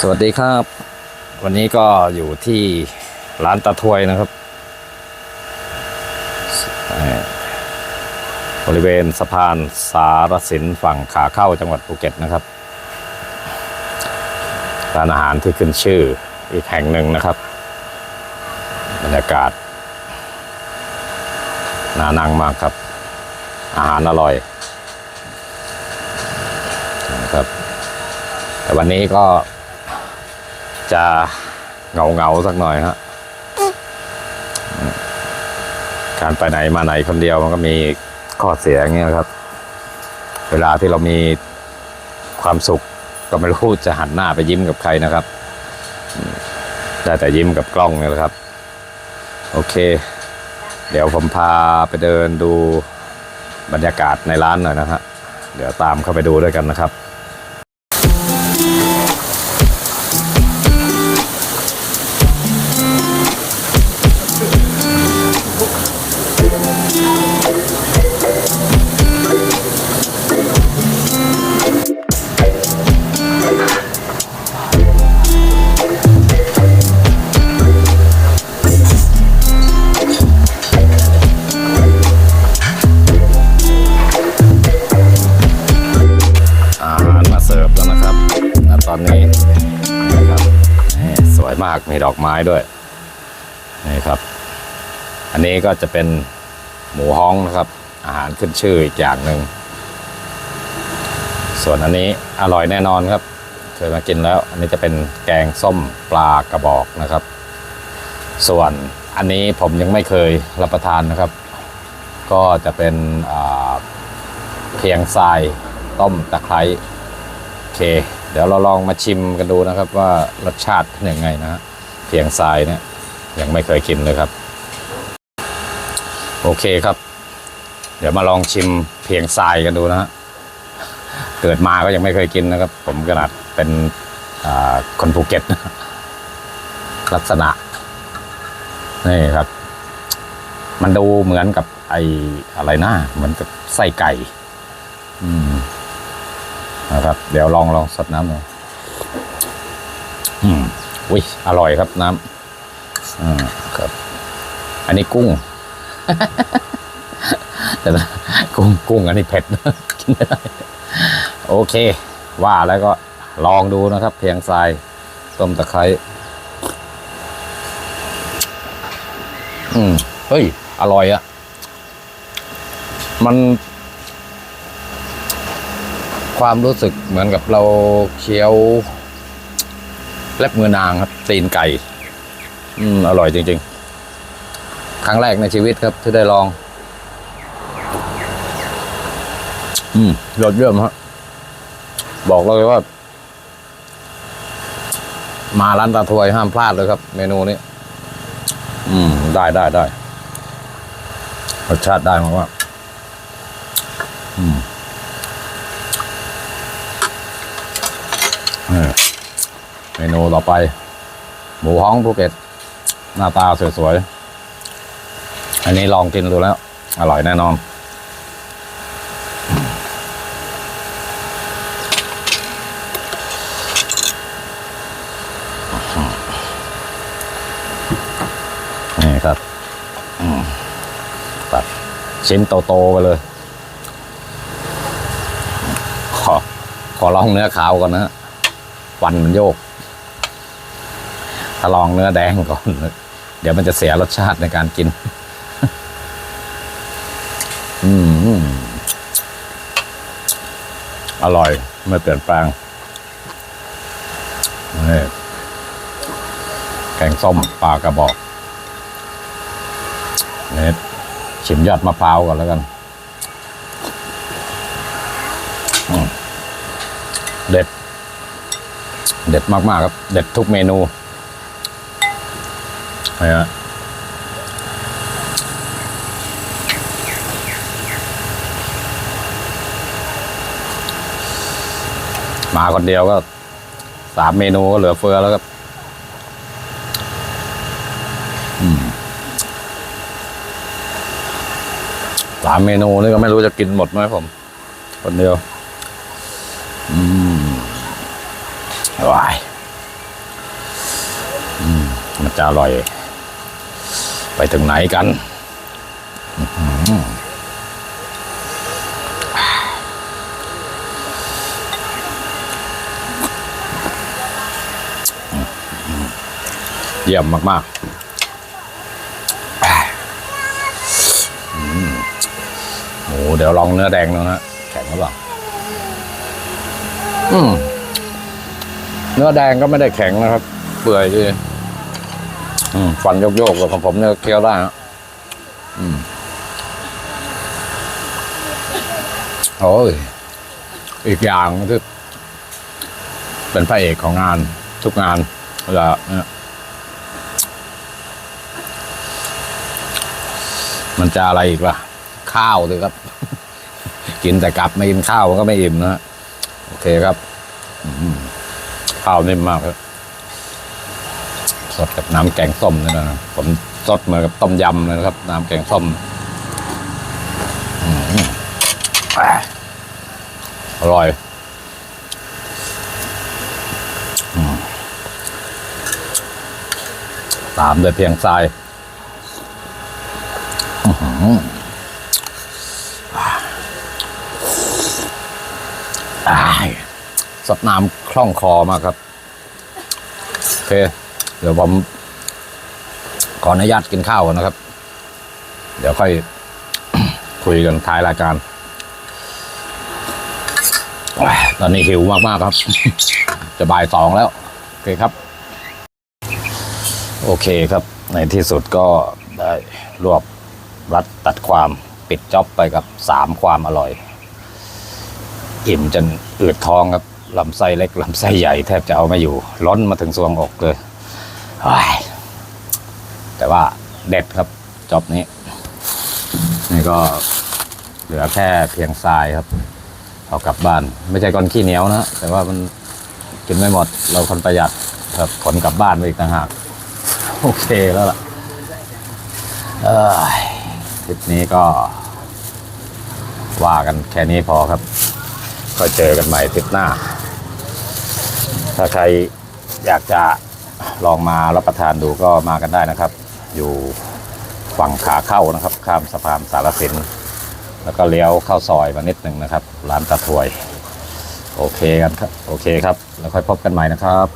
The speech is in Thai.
สวัสดีครับ วันนี้ก็อยู่ที่ร้านตะทวยนะครับ บริเวณสะพานสารสินฝั่งขาเข้าจังหวัดภูเก็ตนะครับร้านอาหารที่ขึ้นชื่ออีกแห่งหนึ่งนะครับ บรรยากาศน่านั่งมากครับ อาหารอร่อยนะครับแต่วันนี้ก็ จะเงาเงาๆสักหน่อยฮะการไปไหนมาไหนคนเดียวมันก็มีข้อเสียอย่างเงี้ยครับ เวลาที่เรามีความสุขก็ไม่รู้จะหันหน้าไปยิ้มกับใครนะครับ ได้แต่ยิ้มกับกล้องนี่แหละครับ โอเค เดี๋ยวผมพาไปเดินดูบรรยากาศในร้านหน่อยนะฮะเดี๋ยวตามเข้าไปดูด้วยกันนะครับ มากมีดอกไม้ด้วยนี่ครับ อันนี้ก็จะเป็นหมูฮ้องนะครับ อาหารขึ้นชื่ออีกอย่างหนึ่งส่วนอันนี้อร่อยแน่นอนครับเคยมากินแล้ว อันนี้จะเป็นแกงส้มปลากระบอกนะครับ ส่วนอันนี้ผมยังไม่เคยรับประทานนะครับ ก็จะเป็นเพียงทรายต้มตะไคร้เค ดี๋ยวเราลองมาชิมกันดูนะครับว่ารสชาติเป็นยังไงนะ เพียงทรายเนี่ยยังไม่เคยกินเลยครับ โอเคครับ เดี๋ยวมาลองชิมเพียงทรายกันดูนะฮะเกิดมาก็ยังไม่เคยกินนะครับ ผมขนาดเป็นอ่าคนภูเก็ตลักษณะนี่ครับ มันดูเหมือนกับไอ้อะไรนะเหมือนกับไส้ไก่ นะครับ เดี๋ยวลองลองสดน้ำเลยอืมอุ้ยอร่อยครับน้ำอืมครับ อันนี้กุ้ง แต่นะกุ้งกุ้งอันนี้เผ็ดกินไม่ได้โอเค ว่าแล้วก็ลองดูนะครับ เพียงทรายต้มตะไคร้อืมเฮ้ย อร่อยอะมัน ความรู้สึกเหมือนกับเราเคี้ยวเล็บมือนางครับ ตีนไก่ อืม อร่อยจริง ๆ ครั้งแรกในชีวิตครับ ที่ได้ลอง อืมยอดเยี่ยมฮะบอกเลยว่า มาร้านตาถวยห้ามพลาดเลยครับ เมนูนี้ อืม ได้ได้ได้รสชาติได้มากว่าอืม เมนูต่อไป หมูฮ้องภูเก็ต หน้าตาสวยๆ อันนี้ลองกินดูแล้ว อร่อยแน่นอน นี่ครับตัดชิ้นโตๆไปเลยขอขอลองเนื้อขาวก่อนนะฮะ ฟันมันโยกถ้าลองเนื้อแดงก่อน เดี๋ยวมันจะเสียรสชาติในการกิน อืม อร่อย ไม่เปลี่ยนแปลงนี่แกงส้มปลากระบอกเนี่ชิมยอดมะพร้าวก่อนแล้วกัน เด็ด เด็ดมากๆครับ เด็ดทุกเมนูนี่ฮะมาคนเดียวก็สามเมนูก็เหลือเฟือแล้วครับสามเมนูนี่ก็ไม่รู้จะกินหมดไหมผม คนเดียว อืม ว้ายมันจะอร่อย ไปถึงไหนกันอื้อหือเยี่ยมมากๆอืมหเดี๋ยวลองเนื้อแดงดูนะฮะ แข็งหรือเปล่า อืม เนื้อแดงก็ไม่ได้แข็งนะครับ เปื่อยดีฟันโยกๆแบบของผมเนี่ยเคี้ยวได้นะโอ้ย อีกอย่างที่เป็นพระเอกของงาน ทุกงานเวลาเนี่ยมันจะอะไรอีกล่ะ ข้าวเลยครับ กินแต่กลับไม่กินข้าวมันก็ไม่อิ่มนะฮะโอเคครับ ข้าวนิ่มมากครับสดกับน้ำแกงส้มนี่นะผมสดเหมือนกับต้มยำเลยนะครับ น้ำแกงส้มอร่อยอืมตามด้วยเพียงทรายอือหืออ่ายสดน้ำ คล่องคอมากครับโอเค เดี๋ยวผมขออนุญาตกินข้าวก่อนนะครับ เดี๋ยวค่อยคุยกันท้ายรายการ ตอนนี้หิวมากๆครับ จะบ่ายสองแล้ว โอเคครับ โอเคครับ ในที่สุดก็ได้รวบรัดตัดความปิดจ็อบไปกับสามความอร่อย อิ่มจนอืดท้องครับ ลำไส้เล็กลำไส้ใหญ่แทบจะเอาไม่อยู่ ล้นมาถึงสวงอกเลย แต่ว่าเด็ดครับจ็อบนี้ นี่ก็เหลือแค่เพียงทรายครับ เอากลับบ้าน ไม่ใช่ก้อนขี้เหนียวนะ แต่ว่ามันกินไม่หมด เราคนประหยัดครับขนกลับบ้านไปอีกต่างหาก โอเคแล้วล่ะเออคลิปนี้ก็ ว่ากันแค่นี้พอครับ ก็เจอกันใหม่ทริปหน้า ถ้าใครอยากจะลองมารับประทานดูก็มากันได้นะครับ อยู่ฝั่งขาเข้านะครับ ข้ามสะพานสารสิน แล้วก็เลี้ยวเข้าซอยมานิดหนึ่งนะครับ ร้านตะถวย โอเคกันครับ โอเคครับ แล้วค่อยพบกันใหม่นะครับ